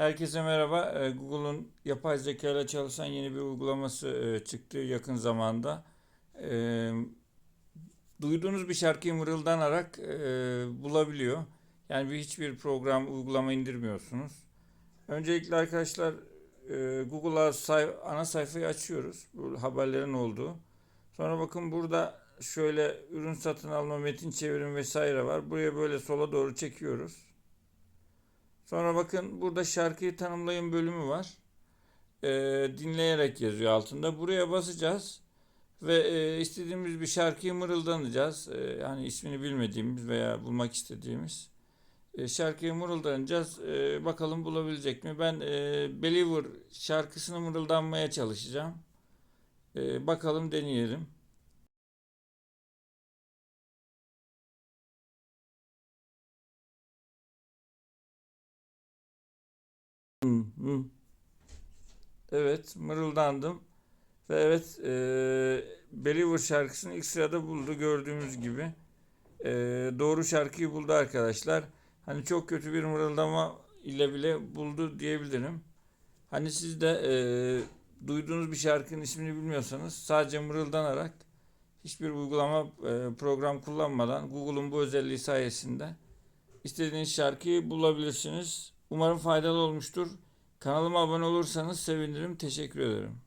Herkese merhaba. Ee, Google'un yapay zeka ile çalışan yeni bir uygulaması e, çıktı yakın zamanda. Ee, Duyduğunuz bir şarkıyı mırıldanarak e, bulabiliyor. Yani bir hiçbir program, uygulama indirmiyorsunuz. Öncelikle arkadaşlar e, Google'a ana sayfayı açıyoruz. Bu haberlerin olduğu. Sonra bakın burada şöyle ürün satın alma, metin çevirim vesaire var. Buraya böyle sola doğru çekiyoruz. Sonra bakın burada şarkıyı tanımlayın bölümü var. Ee, dinleyerek yazıyor altında. Buraya basacağız ve e, istediğimiz bir şarkıyı mırıldanacağız. Ee, yani ismini bilmediğimiz veya bulmak istediğimiz e, şarkıyı mırıldanacağız. Ee, bakalım bulabilecek mi? Ben e, Believer şarkısını mırıldanmaya çalışacağım. Ee, bakalım deneyelim. Hı, hı. Evet, mırıldandım. Ve evet, e, Believer şarkısını ilk sırada buldu gördüğümüz gibi. E, doğru şarkıyı buldu arkadaşlar. Hani çok kötü bir mırıldama ile bile buldu diyebilirim. Hani siz de e, duyduğunuz bir şarkının ismini bilmiyorsanız sadece mırıldanarak hiçbir uygulama, e, program kullanmadan Google'un bu özelliği sayesinde istediğiniz şarkıyı bulabilirsiniz. Umarım faydalı olmuştur. Kanalıma abone olursanız sevinirim. Teşekkür ederim.